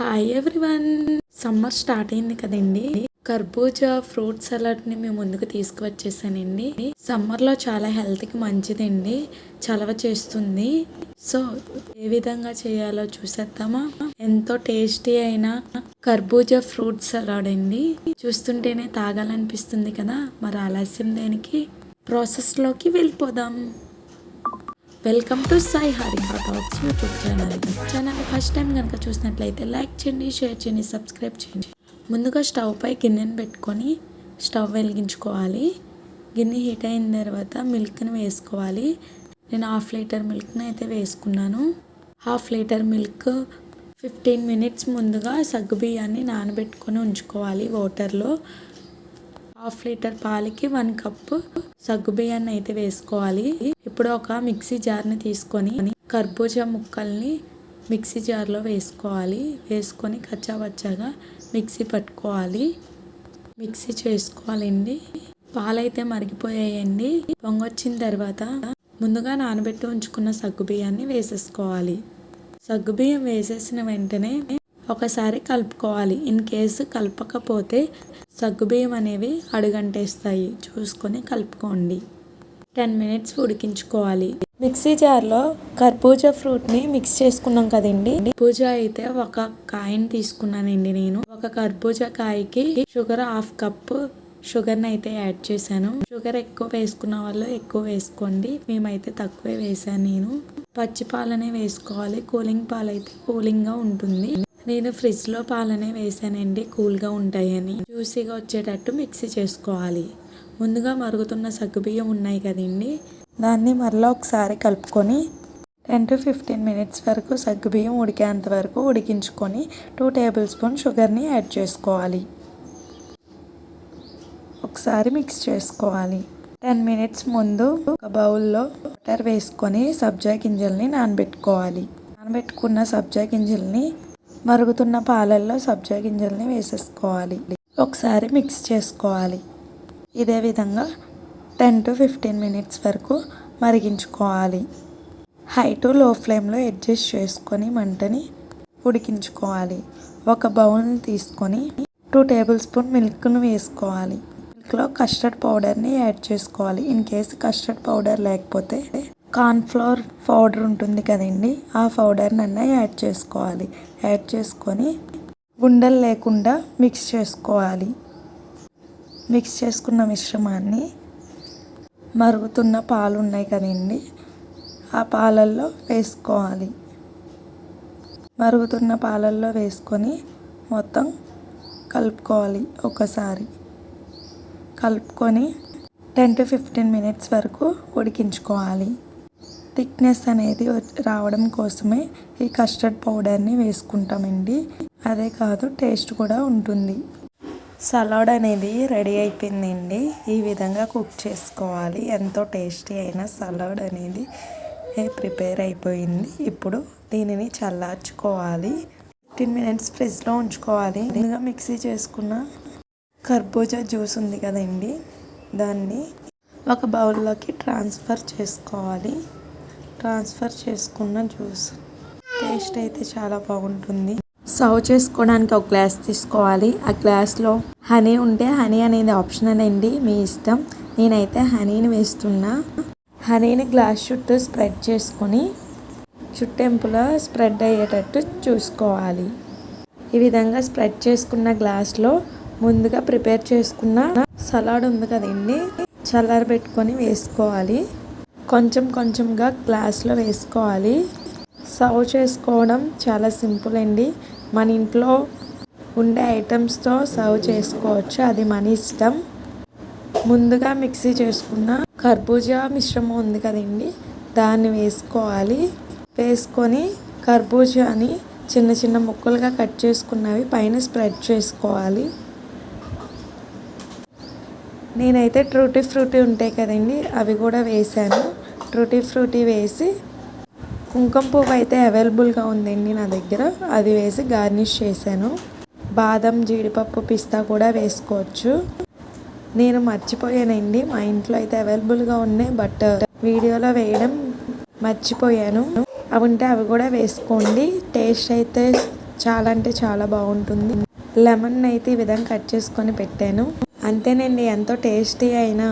Hi everyone summer start అయింది కదండి. కర్బూజా ఫ్రూట్ సలాడ్ని మేము ముందుకు తీసుకువచ్చేసానండి. సమ్మర్లో చాలా హెల్త్కి మంచిదండి. చలవ చేస్తుంది. సో ఏ విధంగా చేయాలో చూసేద్దామా? ఎంతో టేస్టీ అయిన కర్బూజా ఫ్రూట్ సలాడ్ అండి. చూస్తుంటేనే తాగాలనిపిస్తుంది కదా. మరి ఆలస్యం దేనికి? ప్రాసెస్లోకి వెళ్ళిపోదాం. Welcome to Sai Harika talks YouTube channel channel first time కనుక చూసినట్లయితే లైక్ చేయండి షేర్ చేయండి సబ్స్క్రైబ్ చేయండి. ముందుగా స్టవ్ పై గిన్నెను పెట్టుకొని స్టవ్ వెలిగించుకోవాలి. గిన్నె హీట్ అయిన తర్వాత మిల్క్ని వేసుకోవాలి. నేను హాఫ్ లీటర్ మిల్క్ని అయితే వేసుకున్నాను. Half litre milk fifteen minutes ముందుగా సగ్గు బియ్యాన్ని నానబెట్టుకొని ఉంచుకోవాలి వాటర్లో హాఫ్ లీటర్ పాలకి వన్ కప్పు సగ్గు బియ్యాన్ని అయితే వేసుకోవాలి. ఇప్పుడు ఒక మిక్సీ జార్ని తీసుకొని కర్బూజా ముక్కల్ని మిక్సీ జార్లో వేసుకోవాలి. వేసుకొని కచ్చాబచ్చాగా మిక్సీ పట్టుకోవాలి. మిక్సీ చేసుకోవాలండి. పాలైతే మరిగిపోయాయండి. పొంగొచ్చిన తర్వాత ముందుగా నానబెట్టి ఉంచుకున్న సగ్గు బియ్యాన్ని వేసేసుకోవాలి. సగ్గు బియ్యం వేసేసిన వెంటనే ఒకసారి కలుపుకోవాలి. ఇన్ కేసు కలపకపోతే సగ్గుబియ్యం అనేవి అడుగంటేస్తాయి. చూసుకొని కలుపుకోండి. టెన్ మినిట్స్ ఉడికించుకోవాలి. మిక్సీ జార్లో కర్బూజా ఫ్రూట్ని మిక్స్ చేసుకున్నాం కదండి. కర్బూజా అయితే ఒక కాయని తీసుకున్నానండి నేను. ఒక కర్బూజా కాయకి షుగర్ హాఫ్ కప్ షుగర్ని అయితే యాడ్ చేశాను. షుగర్ ఎక్కువ వేసుకున్న వాళ్ళు ఎక్కువ వేసుకోండి. మేమైతే తక్కువే వేసాను నేను. పచ్చి పాలనే వేసుకోవాలి. కూలింగ్ పాలు అయితే కూలింగ్గా ఉంటుంది. నేను ఫ్రిడ్జ్లో పాలనే వేసానండి కూల్గా ఉంటాయని. జ్యూసీగా వచ్చేటట్టు మిక్సీ చేసుకోవాలి. ముందుగా మరుగుతున్న సగ్గుబియ్యం ఉన్నాయి కదండి దాన్ని మరలా ఒకసారి కలుపుకొని టెన్ టు ఫిఫ్టీన్ మినిట్స్ వరకు సగ్గుబియ్యం ఉడికేంత వరకు ఉడికించుకొని టూ టేబుల్ స్పూన్ షుగర్ని యాడ్ చేసుకోవాలి. ఒకసారి మిక్స్ చేసుకోవాలి. టెన్ మినిట్స్ ముందు ఒక బౌల్లో వాటర్ వేసుకొని సబ్జా గింజల్ని నానబెట్టుకోవాలి. నానబెట్టుకున్న సబ్జా గింజల్ని మరుగుతున్న పాలల్లో సబ్జా గింజల్ని వేసేసుకోవాలి. ఒకసారి మిక్స్ చేసుకోవాలి. ఇదే విధంగా టెన్ టు ఫిఫ్టీన్ మినిట్స్ వరకు మరిగించుకోవాలి. హై టు లో ఫ్లేమ్లో అడ్జస్ట్ చేసుకొని మంటని ఉడికించుకోవాలి. ఒక బౌల్ని తీసుకొని టూ టేబుల్ స్పూన్ మిల్క్ను వేసుకోవాలి. మిల్క్లో కస్టర్డ్ పౌడర్ని యాడ్ చేసుకోవాలి. ఇన్ కేసు కస్టర్డ్ పౌడర్ లేకపోతే కార్న్ఫ్లవర్ పౌడర్ ఉంటుంది కదండి ఆ పౌడర్ని అన్న యాడ్ చేసుకోవాలి. యాడ్ చేసుకొని ఉండలు లేకుండా మిక్స్ చేసుకోవాలి. మిక్స్ చేసుకున్న మిశ్రమాన్ని మరుగుతున్న పాలు ఉన్నాయి కదండి ఆ పాలల్లో వేసుకోవాలి. మరుగుతున్న పాలల్లో వేసుకొని మొత్తం కలుపుకోవాలి ఒకసారి. కలుపుకొని టెన్ టు ఫిఫ్టీన్ మినిట్స్ వరకు ఉడికించుకోవాలి. థిక్నెస్ అనేది రావడం కోసమే ఈ కస్టర్డ్ పౌడర్ని వేసుకుంటామండి. అదే కాదు టేస్ట్ కూడా ఉంటుంది. సలాడ్ అనేది రెడీ అయిపోయిందండి. ఈ విధంగా కుక్ చేసుకోవాలి. ఎంతో టేస్టీ అయిన సలాడ్ అనేది ప్రిపేర్ అయిపోయింది. ఇప్పుడు దీనిని చల్లార్చుకోవాలి. ఫిఫ్టీన్ మినిట్స్ ఫ్రిడ్జ్లో ఉంచుకోవాలి. ముందుగా మిక్సీ చేసుకున్న కర్బూజా జ్యూస్ ఉంది కదండి. దాన్ని ఒక బౌల్లోకి ట్రాన్స్ఫర్ చేసుకోవాలి. ట్రాన్స్ఫర్ చేసుకున్న జ్యూస్. టేస్ట్ అయితే చాలా బాగుంటుంది. సర్వ్ చేసుకోవడానికి ఒక గ్లాస్ తీసుకోవాలి. ఆ గ్లాస్లో హనీ ఉంటే హనీ అనేది ఆప్షనల్ అండి మీ ఇష్టం. నేనైతే హనీని వేస్తున్నా. హనీని గ్లాస్ చుట్టూ స్ప్రెడ్ చేసుకొని చుట్టెంపులో స్ప్రెడ్ అయ్యేటట్టు చూసుకోవాలి. ఈ విధంగా స్ప్రెడ్ చేసుకున్న గ్లాస్లో ముందుగా ప్రిపేర్ చేసుకున్న సలాడ్ ఉంది కదండి చల్లారబెట్టుకొని వేసుకోవాలి. కొంచెం కొంచెంగా గ్లాస్లో వేసుకోవాలి. సర్వ్ చేసుకోవడం చాలా సింపుల్ అండి. మన ఇంట్లో ఉండే ఐటమ్స్తో సర్వ్ చేసుకోవచ్చు. అది మన ఇష్టం. ముందుగా మిక్సీ చేసుకున్న కర్బూజా మిశ్రమం ఉంది కదండి దాన్ని వేసుకోవాలి. వేసుకొని కర్బూజాని చిన్న చిన్న ముక్కలుగా కట్ చేసుకున్నవి పైన స్ప్రెడ్ చేసుకోవాలి. నేనైతే ట్రూటీ ఫ్రూటీ ఉంటాయి కదండి అవి కూడా వేసాను టూటీ ఫ్రూటీ వేసి కుంకుమ పువ్వు అయితే అవైలబుల్గా ఉందండి నా దగ్గర. అది వేసి గార్నిష్ చేశాను. బాదం జీడిపప్పు పిస్తా కూడా వేసుకోవచ్చు. నేను మర్చిపోయానండి. మా ఇంట్లో అయితే అవైలబుల్గా ఉన్నాయి బట్ వీడియోలో వేయడం మర్చిపోయాను. అవి ఉంటే అవి కూడా వేసుకోండి. టేస్ట్ అయితే చాలా అంటే చాలా బాగుంటుంది. లెమన్ అయితే ఈ విధంగా కట్ చేసుకొని పెట్టాను. అంతేనండి ఎంతో టేస్టీ అయిన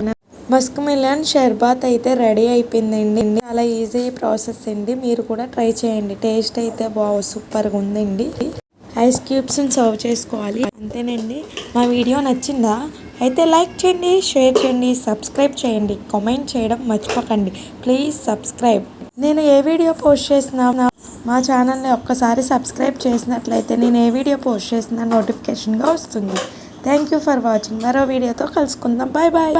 మస్క్ మిలన్ షర్బాత్ అయితే రెడీ అయిపోయిందండి. చాలా ఈజీ ప్రాసెస్ అండి. మీరు కూడా ట్రై చేయండి. టేస్ట్ అయితే బాగా సూపర్గా ఉందండి. ఐస్ క్యూబ్స్ని సర్వ్ చేసుకోవాలి. అంతేనండి. మా వీడియో నచ్చిందా? అయితే లైక్ చేయండి షేర్ చేయండి సబ్స్క్రైబ్ చేయండి. కామెంట్ చేయడం మర్చిపోకండి. Please subscribe. నేను ఏ వీడియో పోస్ట్ చేసినా మా ఛానల్ని ఒక్కసారి సబ్స్క్రైబ్ చేసినట్లయితే నేను ఏ వీడియో పోస్ట్ చేసినా నోటిఫికేషన్గా వస్తుంది. Thank you for watching. మరో వీడియోతో కలుసుకుందాం. Bye bye.